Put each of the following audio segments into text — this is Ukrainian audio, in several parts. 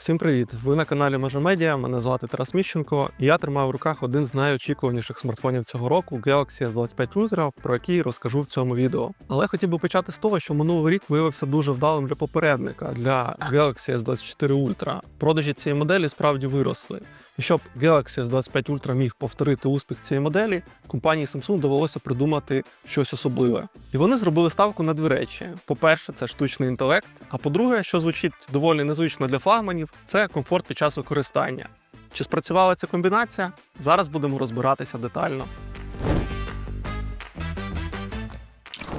Всім привіт! Ви на каналі Межа Медіа. Мене звати Тарас Міщенко. І я тримаю в руках один з найочікуваніших смартфонів цього року Galaxy S25 Ultra, про який розкажу в цьому відео. Але хотів би почати з того, що минулий рік виявився дуже вдалим для попередника для Galaxy S24 Ultra. Продажі цієї моделі справді виросли. І щоб Galaxy S25 Ultra міг повторити успіх цієї моделі, компанії Samsung довелося придумати щось особливе. І вони зробили ставку на дві речі: по-перше, це штучний інтелект. А по-друге, що звучить доволі незвично для флагманів, це комфорт під час використання. Чи спрацювала ця комбінація? Зараз будемо розбиратися детально.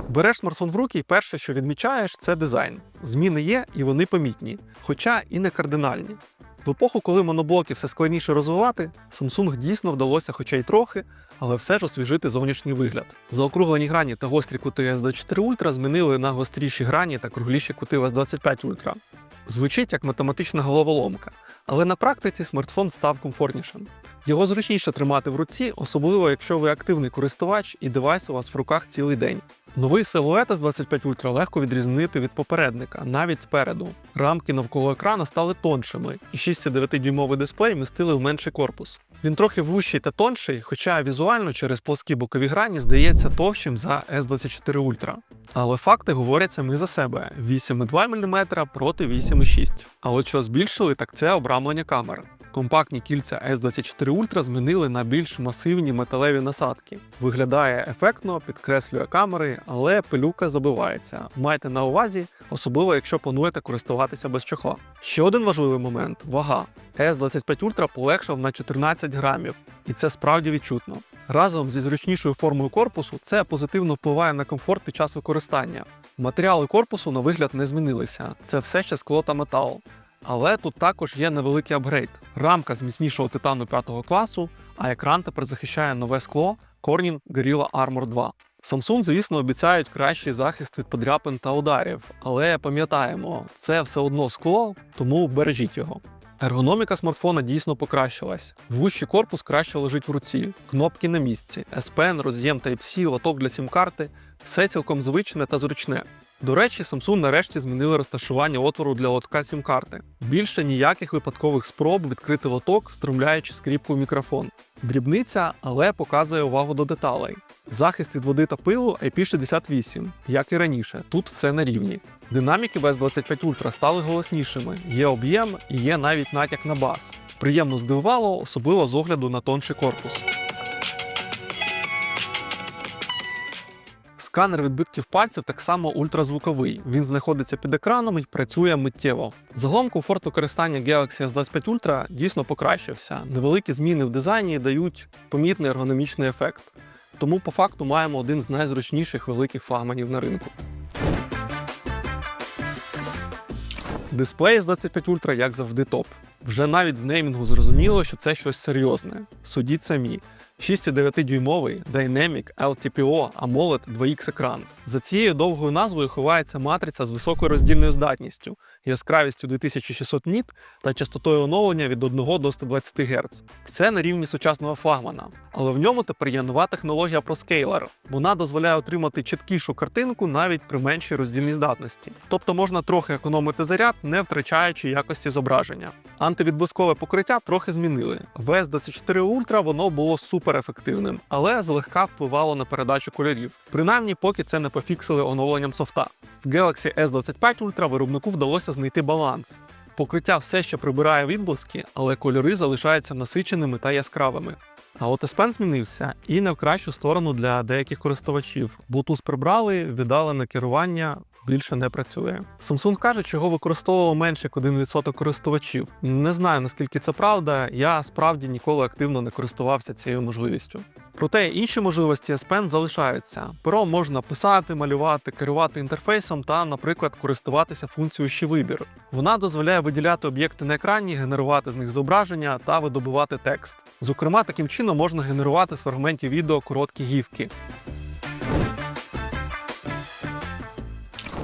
Береш смартфон в руки, і перше, що відмічаєш, це дизайн. Зміни є, і вони помітні, хоча і не кардинальні. В епоху, коли моноблоки все складніше розвивати, Samsung дійсно вдалося, хоча й трохи, але все ж освіжити зовнішній вигляд. Заокруглені грані та гострі кути S24 Ultra змінили на гостріші грані та кругліші кути в S25 Ultra. Звучить як математична головоломка, але на практиці смартфон став комфортнішим. Його зручніше тримати в руці, особливо якщо ви активний користувач і девайс у вас в руках цілий день. Новий силует з 25 Ultra легко відрізнити від попередника, навіть спереду. Рамки навколо екрану стали тоншими, і 6,9-дюймовий дисплей містили в менший корпус. Він трохи вущий та тонший, хоча візуально через плоскі бокові грані здається товщим за S24 Ultra. Але факти говорять самі за себе: 8,2 мм проти 8,6. А от що збільшили, так це обрамлення камер. Компактні кільця S24 Ultra змінили на більш масивні металеві насадки. Виглядає ефектно, підкреслює камери, але пилюка забивається. Майте на увазі, особливо якщо плануєте користуватися без чохла. Ще один важливий момент вага. S25 Ultra полегшав на 14 грамів, і це справді відчутно. Разом зі зручнішою формою корпусу це позитивно впливає на комфорт під час використання. Матеріали корпусу на вигляд не змінилися. Це все ще скло та метал. Але тут також є невеликий апгрейд. Рамка з міцнішого титану 5 класу, а екран тепер захищає нове скло Corning Gorilla Armor 2. Samsung, звісно, обіцяють кращий захист від подряпин та ударів, але пам'ятаємо, це все одно скло, тому бережіть його. Ергономіка смартфона дійсно покращилась. Вущий корпус краще лежить в руці, кнопки на місці, S Pen, роз'єм Type-C, лоток для сім-карти все цілком звичне та зручне. До речі, Samsung нарешті змінили розташування отвору для лотка сім-карти. Більше ніяких випадкових спроб відкрити лоток, встромляючи скріпку в мікрофон. Дрібниця, але показує увагу до деталей. Захист від води та пилу IP68, як і раніше, тут все на рівні. Динаміки без 25 Ultra стали голоснішими, є об'єм і є навіть натяк на бас. Приємно здивувало, особливо з огляду на тонший корпус. Сканер відбитків пальців так само ультразвуковий. Він знаходиться під екраном і працює миттєво. Загалом комфорт використання Galaxy S25 Ultra дійсно покращився. Невеликі зміни в дизайні дають помітний ергономічний ефект. Тому по факту маємо один з найзручніших великих флагманів на ринку. Дисплей з 25 Ultra, як завжди, топ. Вже навіть з неймінгу зрозуміло, що це щось серйозне. Судіть самі. 6,9-дюймовий Dynamic LTPO AMOLED 2X екран. За цією довгою назвою ховається матриця з високою роздільною здатністю, яскравістю 2600 ніт та частотою оновлення від 1 до 120 Гц. Все на рівні сучасного флагмана. Але в ньому тепер є нова технологія ProScaler. Вона дозволяє отримати чіткішу картинку навіть при меншій роздільній здатності. Тобто можна трохи економити заряд, не втрачаючи якості зображення. Антивідблискове покриття трохи змінили. В S24 Ultra воно було суперефективним, але злегка впливало на передачу кольорів. Принаймні, поки це не пофіксили оновленням софта. В Galaxy S25 Ultra виробнику вдалося знайти баланс. Покриття все ще прибирає відблиски, але кольори залишаються насиченими та яскравими. А от S Pen змінився і не в кращу сторону для деяких користувачів. Bluetooth прибрали, віддалене керування більше не працює. Samsung каже, чого використовувало менше як 1% користувачів. Не знаю наскільки це правда. Я справді ніколи активно не користувався цією можливістю. Проте інші можливості S Pen залишаються. Перо можна писати, малювати, керувати інтерфейсом та, наприклад, користуватися функцією ще вибір. Вона дозволяє виділяти об'єкти на екрані, генерувати з них зображення та видобувати текст. Зокрема, таким чином можна генерувати з фрагментів відео короткі гівки.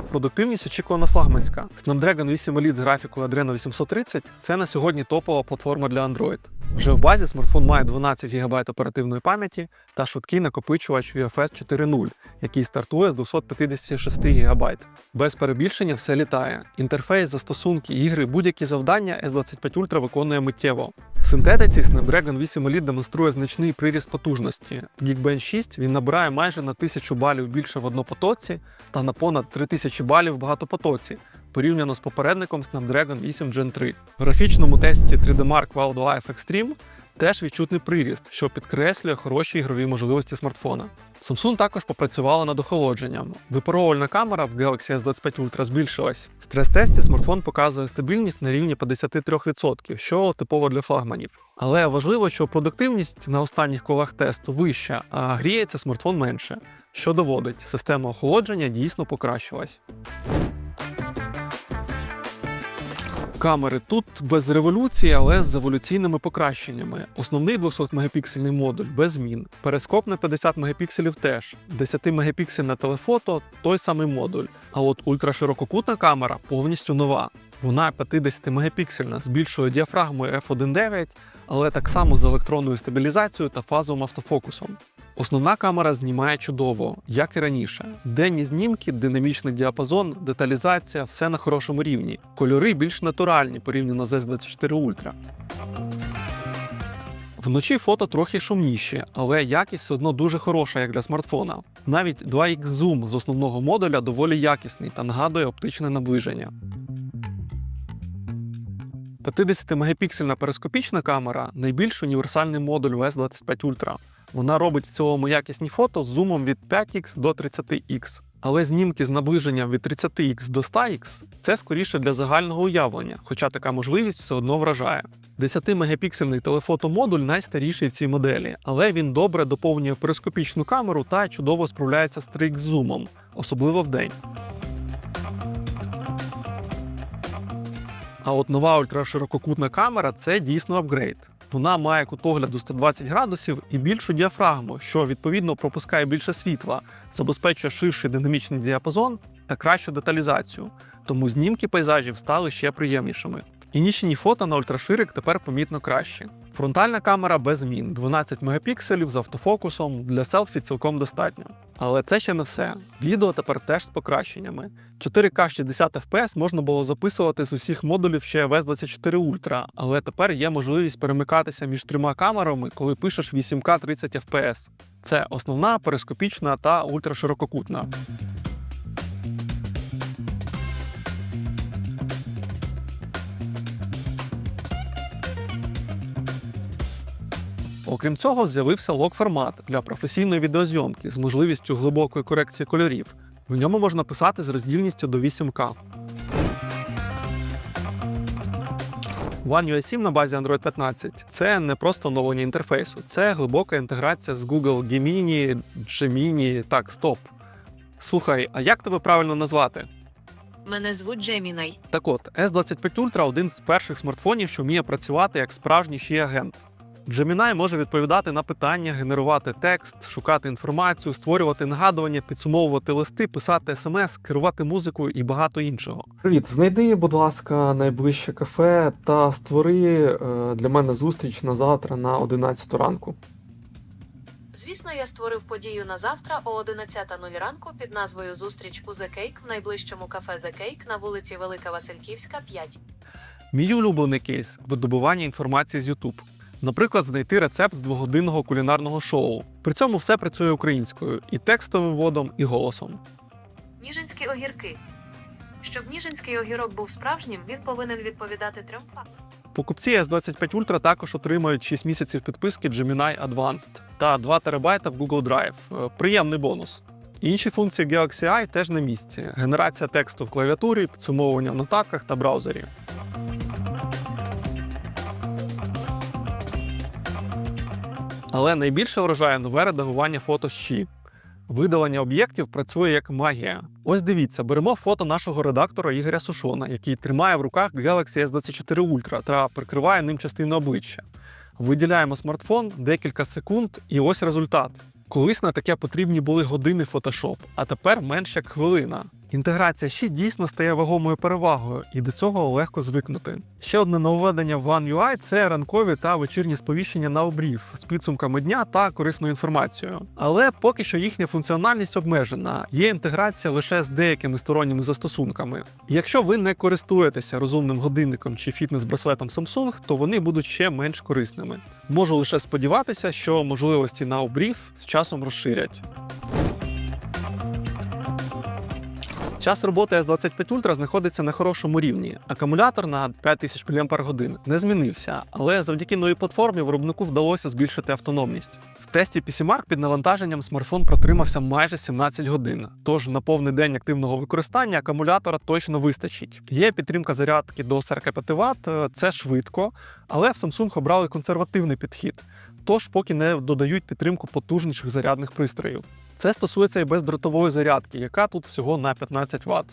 Продуктивність очікувана флагманська. Snapdragon 8 Elite з графікою Adreno 830 це на сьогодні топова платформа для Android. Вже в базі смартфон має 12 ГБ оперативної пам'яті та швидкий накопичувач UFS 4.0, який стартує з 256 ГБ. Без перебільшення все літає. Інтерфейс, застосунки, ігри, будь-які завдання S25 Ultra виконує миттєво. В синтетиці Snapdragon 8 Elite демонструє значний приріст потужності. В Geekbench 6 він набирає майже на 1000 балів більше в однопотоці та на понад 3000 балів в багатопотоці, порівняно з попередником Snapdragon 8 Gen 3. В графічному тесті 3D Mark Wildlife Extreme теж відчутний приріст, що підкреслює хороші ігрові можливості смартфона. Samsung також попрацювала над охолодженням. Випаровувальна камера в Galaxy S25 Ultra збільшилась. В стрес-тесті смартфон показує стабільність на рівні 53%, що типово для флагманів. Але важливо, що продуктивність на останніх колах тесту вища, а гріється смартфон менше, що доводить, система охолодження дійсно покращилась. Камери тут без революції, але з еволюційними покращеннями. Основний 200-мегапіксельний модуль без змін. Перископ на 50 мегапікселів теж. 10-мегапіксельне телефото той самий модуль. А от ультраширококутна камера повністю нова. Вона 50 мегапіксельна з більшою діафрагмою f1.9, але так само з електронною стабілізацією та фазовим автофокусом. Основна камера знімає чудово, як і раніше. Денні знімки, динамічний діапазон, деталізація все на хорошому рівні. Кольори більш натуральні порівняно з S24 Ultra. Вночі фото трохи шумніші, але якість все одно дуже хороша, як для смартфона. Навіть 2x зум з основного модуля доволі якісний та нагадує оптичне наближення. 50-мегапіксельна перископічна камера найбільш універсальний модуль в S25 Ultra. Вона робить в цілому якісні фото з зумом від 5х до 30х. Але знімки з наближенням від 30х до 100х це скоріше для загального уявлення, хоча така можливість все одно вражає. 10-мегапіксельний телефотомодуль найстаріший в цій моделі, але він добре доповнює перископічну камеру та чудово справляється з 3х зумом, особливо вдень. А от нова ультраширококутна камера це дійсно апгрейд. Вона має кутогляду 120 градусів і більшу діафрагму, що відповідно пропускає більше світла, забезпечує ширший динамічний діапазон та кращу деталізацію. Тому знімки пейзажів стали ще приємнішими. І фото на ультраширик тепер помітно кращі. Фронтальна камера без змін, 12 мегапікселів з автофокусом для селфі цілком достатньо. Але це ще не все. Відео тепер теж з покращеннями. 4К 60 FPS можна було записувати з усіх модулів ще в S24 Ultra, але тепер є можливість перемикатися між трьома камерами, коли пишеш 8К 30 FPS. Це основна, перископічна та ультраширококутна. Окрім цього, з'явився лог-формат для професійної відеозйомки з можливістю глибокої корекції кольорів. В ньому можна писати з роздільністю до 8К. One UI 7 на базі Android 15 це не просто оновлення інтерфейсу, це глибока інтеграція з Google Gemini, Gemini. Так, стоп. Слухай, а як тебе правильно назвати? Мене звуть Джемінай. Так от, S25 Ultra один з перших смартфонів, що вміє працювати як справжній ще агент. Gemini може відповідати на питання, генерувати текст, шукати інформацію, створювати нагадування, підсумовувати листи, писати смс, керувати музикою і багато іншого. Привіт, знайди, будь ласка, найближче кафе та створи е, для мене зустріч на завтра на 11 ранку. Звісно, я створив подію на завтра о 11.00 ранку під назвою Зустріч у The Cake в найближчому кафе The Cake на вулиці Велика Васильківська, 5. Мій улюблений кейс видобування інформації з YouTube. Наприклад, знайти рецепт з двогодинного кулінарного шоу. При цьому все працює українською і текстовим вводом, і голосом. Ніжинські огірки. Щоб ніжинський огірок був справжнім, він повинен відповідати трьом фактам. Покупці S25 Ultra також отримають 6 місяців підписки Gemini Advanced та 2 ТБ в Google Drive. Е, Приємний бонус. Інші функції Galaxy Eye теж на місці: генерація тексту в клавіатурі, підсумовування в нотатках та браузері. Але найбільше вражає нове редагування фото Щі. Видалення об'єктів працює як магія. Ось дивіться, беремо фото нашого редактора Ігоря Сушона, який тримає в руках Galaxy S24 Ultra та прикриває ним частину обличчя. Виділяємо смартфон декілька секунд, і ось результат. Колись на таке потрібні були години Photoshop, а тепер менш як хвилина. Інтеграція ще дійсно стає вагомою перевагою, і до цього легко звикнути. Ще одне нововведення в One це ранкові та вечірні сповіщення на обрів з підсумками дня та корисною інформацією. Але поки що їхня функціональність обмежена, є інтеграція лише з деякими сторонніми застосунками. Якщо ви не користуєтеся розумним годинником чи фітнес-браслетом Samsung, то вони будуть ще менш корисними. Можу лише сподіватися, що можливості на обрів з часом розширять. Час роботи S25 Ultra знаходиться на хорошому рівні. Акумулятор на 5000 мАч не змінився, але завдяки новій платформі виробнику вдалося збільшити автономність. В тесті PCMark під навантаженням смартфон протримався майже 17 годин. Тож на повний день активного використання акумулятора точно вистачить. Є підтримка зарядки до 45 Вт, це швидко, але в Samsung обрали консервативний підхід. Тож поки не додають підтримку потужніших зарядних пристроїв. Це стосується і бездротової зарядки, яка тут всього на 15 Вт.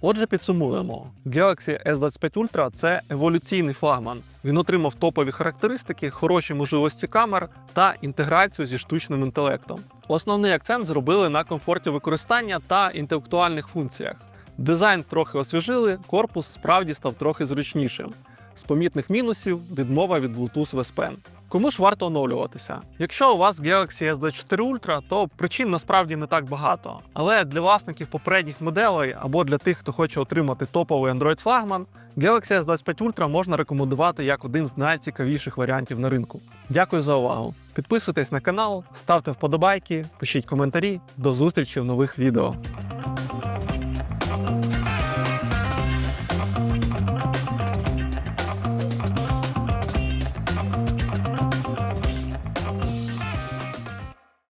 Отже, підсумуємо: Galaxy S25 Ultra – це еволюційний флагман. Він отримав топові характеристики, хороші можливості камер та інтеграцію зі штучним інтелектом. Основний акцент зробили на комфорті використання та інтелектуальних функціях. Дизайн трохи освіжили, корпус справді став трохи зручнішим. З помітних мінусів відмова від Bluetooth West Pen. Кому ж варто оновлюватися? Якщо у вас Galaxy S24 Ultra, то причин насправді не так багато. Але для власників попередніх моделей або для тих, хто хоче отримати топовий Android флагман, Galaxy S25 Ultra можна рекомендувати як один з найцікавіших варіантів на ринку. Дякую за увагу. Підписуйтесь на канал, ставте вподобайки, пишіть коментарі. До зустрічі в нових відео.